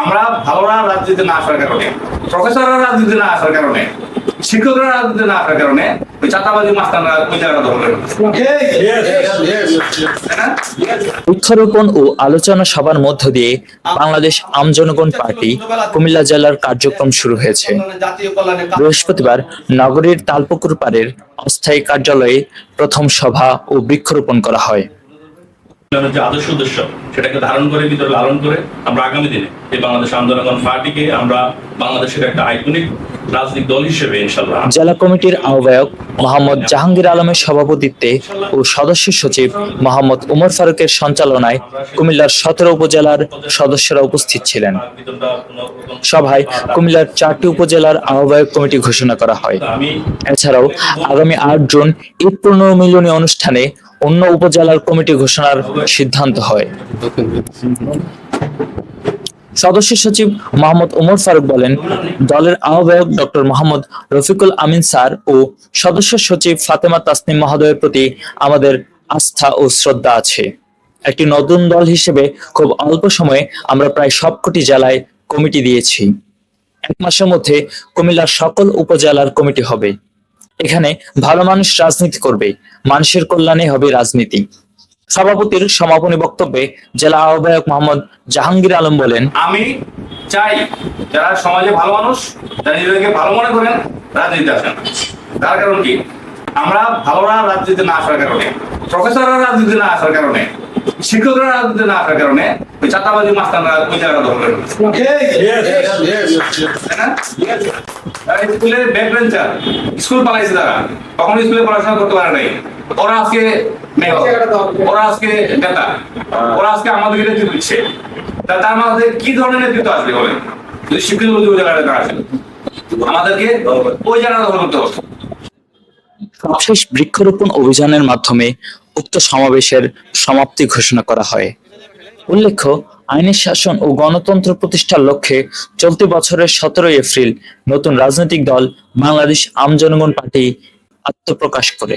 আমরা ভালোরা রাজনীতি না আসার কারণে, প্রফেসররা রাজনীতি না আসার কারণে, শিক্ষকরা রাজনীতি না আসার কারণে ওই চাতাবাজি মাস্তানরা ওই জায়গাটা না? বৃক্ষরোপণ ও আলোচনা সভার মধ্য দিয়ে বাংলাদেশ আমজনগণ পার্টি কুমিল্লা জেলার কার্যক্রম শুরু হয়েছে। বৃহস্পতিবার নগরীর তালপুকুর পাড়ের অস্থায়ী কার্যালয়ে প্রথম সভা ও বৃক্ষরোপণ করা হয়। যে আদর্শ উদ্দেশ্য সেটাকে ধারণ করে ভিতরে লালন করে আমরা আগামী দিনে এই বাংলাদেশ আন্দোলন পার্টিকে আমরা বাংলাদেশের একটা আইকনিক রাজনৈতিক দল হিসেবে ইনশাল্লাহ জেলা কমিটির আহ্বায়ক মোহাম্মদ জাহাঙ্গীর আলমের সভাপতিত্বে ও সদস্য সচিব মোহাম্মদ উমর ফারুকের সঞ্চালনায় কুমিল্লার সতেরো উপজেলার সদস্যরা উপস্থিত ছিলেন। সভায় কুমিল্লার চারটি উপজেলার আহ্বায়ক কমিটি ঘোষণা করা হয়। এছাড়াও আগামী আট জুন ঈদ পুনর্মিলনী অনুষ্ঠানে অন্য উপজেলার কমিটি ঘোষণার সিদ্ধান্ত হয়। সদস্য সচিব মোহাম্মদ ওমর ফারুক বলেন, দলের আহ্বায়ক ডক্টর মোহাম্মদ রফিকুল আমিন স্যার ও সদস্য সচিব ফাতেমা তাসনিম মহোদয়ের প্রতি আমাদের আস্থা ও শ্রদ্ধা আছে। একটি নতুন দল হিসেবে খুব অল্প সময়ে আমরা প্রায় সবকটি জেলায় কমিটি দিয়েছি। এক মাসের মধ্যে কুমিল্লার সকল উপজেলার কমিটি হবে। এখানে ভালো মানুষ রাজনীতি করবে, মানুষের কল্যাণে হবে রাজনীতি। সভাপতির সমাপনী বক্তব্যে জেলা আহ্বায়ক মোহাম্মদ জাহাঙ্গীর আলম বলেন, আমি চাই যারা সমাজে ভালো মানুষ, যারা নিজেদেরকে ভালো মনে করেন, রাজনীতিতে আসেন। তার কারণ কি? আমরা ভালোরা রাজনীতি না আসার কারণে, প্রফেসররা রাজনীতিতে না আসার কারণে শিক্ষকরা রাজনীতিতে না আসার কারণে ওই চাতাবাজি মাস্তানরা ওই জায়গাটা দখল? তারা স্কুলে ব্যাক বেঞ্চার স্কুল পালাইছে তারা। তখন স্কুলে পড়াশোনা করতে পারে নাই। ওরা আজকে ওরা আজকে নেতা ওরা আজকে আমাদেরকে নেতৃত্ব দিচ্ছে। তা তার মধ্যে কি ধরনের নেতৃত্ব আসবে বলেন? যদি শিক্ষিত ওই জায়গাটা না আসে আমাদেরকে ওই জায়গাটা দখল করতে হবে। সবশেষ বৃক্ষরোপণ অভিযানের মাধ্যমে উক্ত সমাবেশের সমাপ্তি ঘোষণা করা হয়। উল্লেখ্য, আইনের শাসন ও গণতন্ত্র প্রতিষ্ঠার লক্ষ্যে চলতি বছরের সতেরোই এপ্রিল নতুন রাজনৈতিক দল বাংলাদেশ আমজনগণ পার্টি আত্মপ্রকাশ করে।